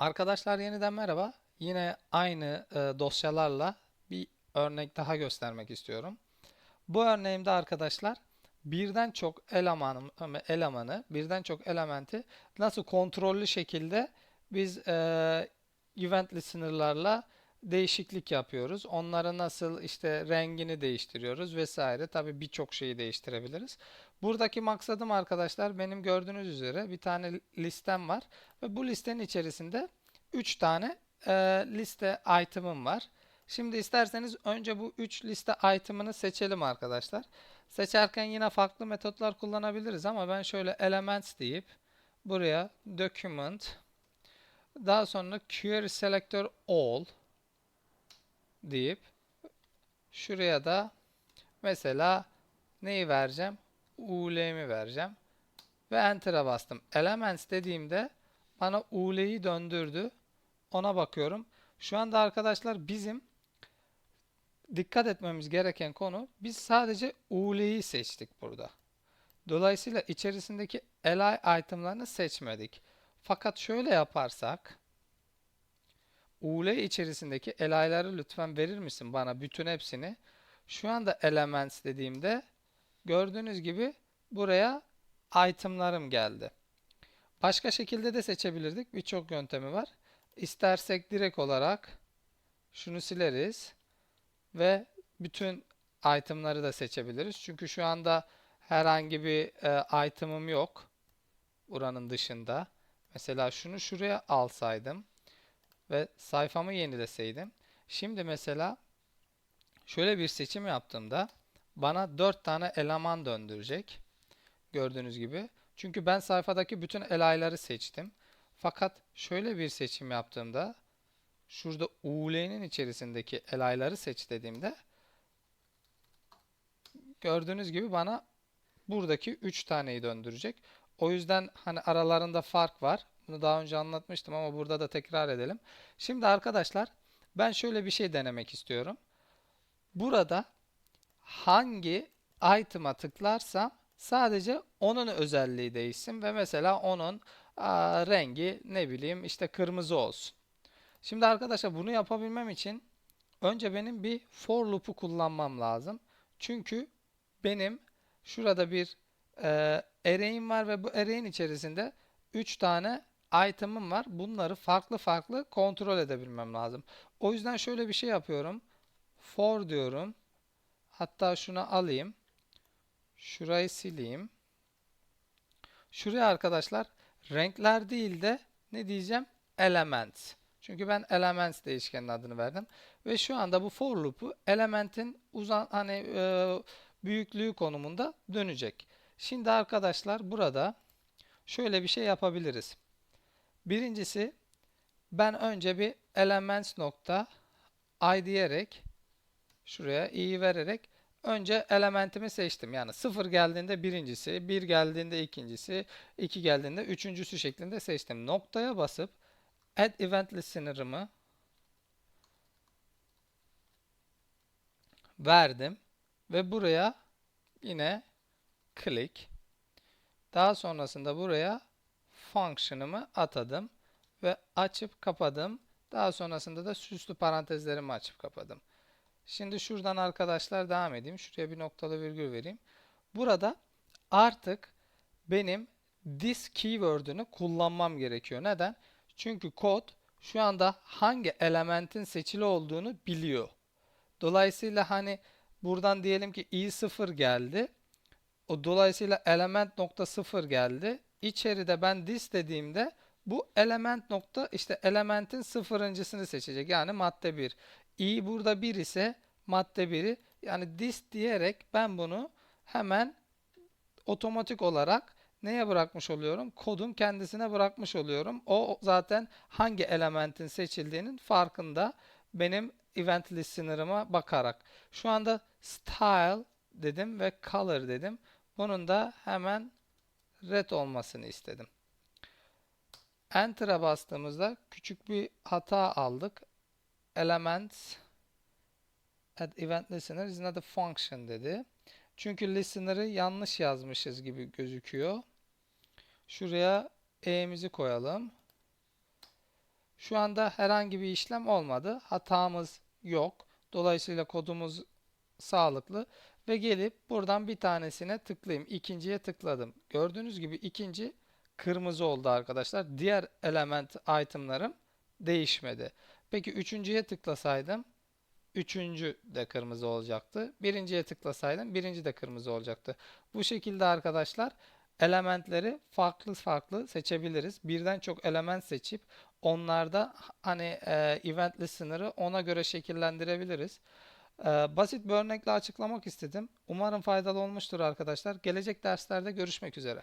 Arkadaşlar yeniden merhaba. Yine aynı e, dosyalarla bir örnek daha göstermek istiyorum. Bu örneğimde arkadaşlar birden çok elemanı, elemanı, birden çok elementi nasıl kontrollü şekilde biz e, event listener'larla değişiklik yapıyoruz. Onları nasıl işte rengini değiştiriyoruz vesaire. Tabii birçok şeyi değiştirebiliriz. Buradaki maksadım arkadaşlar benim gördüğünüz üzere bir tane listem var ve bu listenin içerisinde 3 tane e, liste item'ım var. Şimdi isterseniz önce bu 3 liste item'ını seçelim arkadaşlar. Seçerken yine farklı metotlar kullanabiliriz ama ben şöyle elements deyip buraya document daha sonra query selector all deyip şuraya da mesela neyi vereceğim? UL'mi vereceğim. Ve Enter'a bastım. Elements dediğimde bana UL'yi döndürdü. Ona bakıyorum. Şu anda arkadaşlar bizim dikkat etmemiz gereken konu biz sadece UL'yi seçtik burada. Dolayısıyla içerisindeki li itemlarını seçmedik. Fakat şöyle yaparsak UL içerisindeki li'ları lütfen verir misin bana bütün hepsini? Şu anda elements dediğimde gördüğünüz gibi buraya itemlarım geldi. Başka şekilde de seçebilirdik. Birçok yöntemi var. İstersek direkt olarak şunu sileriz ve bütün itemları da seçebiliriz. Çünkü şu anda herhangi bir e, item'ım yok buranın dışında. Mesela şunu şuraya alsaydım ve sayfamı yenileseydim. Şimdi mesela şöyle bir seçim yaptığımda bana 4 tane eleman döndürecek. Gördüğünüz gibi. Çünkü ben sayfadaki bütün elayları seçtim. Fakat şöyle bir seçim yaptığımda şurada UL'nin içerisindeki elayları seç dediğimde gördüğünüz gibi bana buradaki 3 taneyi döndürecek. O yüzden hani aralarında fark var. Bunu daha önce anlatmıştım ama burada da tekrar edelim. Şimdi arkadaşlar ben şöyle bir şey denemek istiyorum. Burada hangi item'a tıklarsam sadece onun özelliği değişsin ve mesela onun rengi ne bileyim işte kırmızı olsun. Şimdi arkadaşlar bunu yapabilmem için önce benim bir for loop'u kullanmam lazım. Çünkü benim şurada bir e, array'im var ve bu array'in içerisinde 3 tane item'ım var. Bunları farklı farklı kontrol edebilmem lazım. O yüzden şöyle bir şey yapıyorum. For diyorum. Hatta şunu alayım. Şurayı sileyim. Şuraya arkadaşlar renkler değil de ne diyeceğim? Elements. Çünkü ben elements değişkenin adını verdim. Ve şu anda bu for loop'u elementin uzan hani e, büyüklüğü konumunda dönecek. Şimdi arkadaşlar burada şöyle bir şey yapabiliriz. Birincisi ben önce bir elements nokta i diyerek şuraya i'yi vererek önce elementimi seçtim. Yani 0 geldiğinde birincisi, 1 geldiğinde ikincisi, 2 geldiğinde üçüncüsü şeklinde seçtim. Noktaya basıp add event listener'ımı verdim ve buraya yine click daha sonrasında buraya function'ımı atadım ve açıp kapadım. Daha sonrasında da süslü parantezlerimi açıp kapadım. Şimdi şuradan arkadaşlar devam edeyim. Şuraya bir noktalı virgül vereyim. Burada artık benim this keyword'ünü kullanmam gerekiyor. Neden? Çünkü kod şu anda hangi elementin seçili olduğunu biliyor. Dolayısıyla hani buradan diyelim ki i0 geldi. O dolayısıyla element nokta 0 geldi. İçeride ben this dediğimde bu element nokta işte elementin sıfırıncısını seçecek. Yani madde 1. i burada 1 ise madde 1'i yani this diyerek ben bunu hemen otomatik olarak neye bırakmış oluyorum? Kodun kendisine bırakmış oluyorum. O zaten hangi elementin seçildiğinin farkında benim event listener'ıma bakarak. Şu anda style dedim ve color dedim. Bunun da hemen red olmasını istedim. Enter'a bastığımızda küçük bir hata aldık. Elements add event listener is not a function dedi. Çünkü listener'ı yanlış yazmışız gibi gözüküyor. Şuraya e'mizi koyalım. Şu anda herhangi bir işlem olmadı. Hatamız yok. Dolayısıyla kodumuz sağlıklı ve gelip buradan bir tanesine tıklayayım. İkinciye tıkladım. Gördüğünüz gibi ikinci kırmızı oldu arkadaşlar. Diğer element itemlarım değişmedi. Peki üçüncüye tıklasaydım üçüncü de kırmızı olacaktı. Birinciye tıklasaydım birinci de kırmızı olacaktı. Bu şekilde arkadaşlar elementleri farklı farklı seçebiliriz. Birden çok element seçip onlarda hani e, event listener'ı ona göre şekillendirebiliriz. E, basit bir örnekle açıklamak istedim. Umarım faydalı olmuştur arkadaşlar. Gelecek derslerde görüşmek üzere.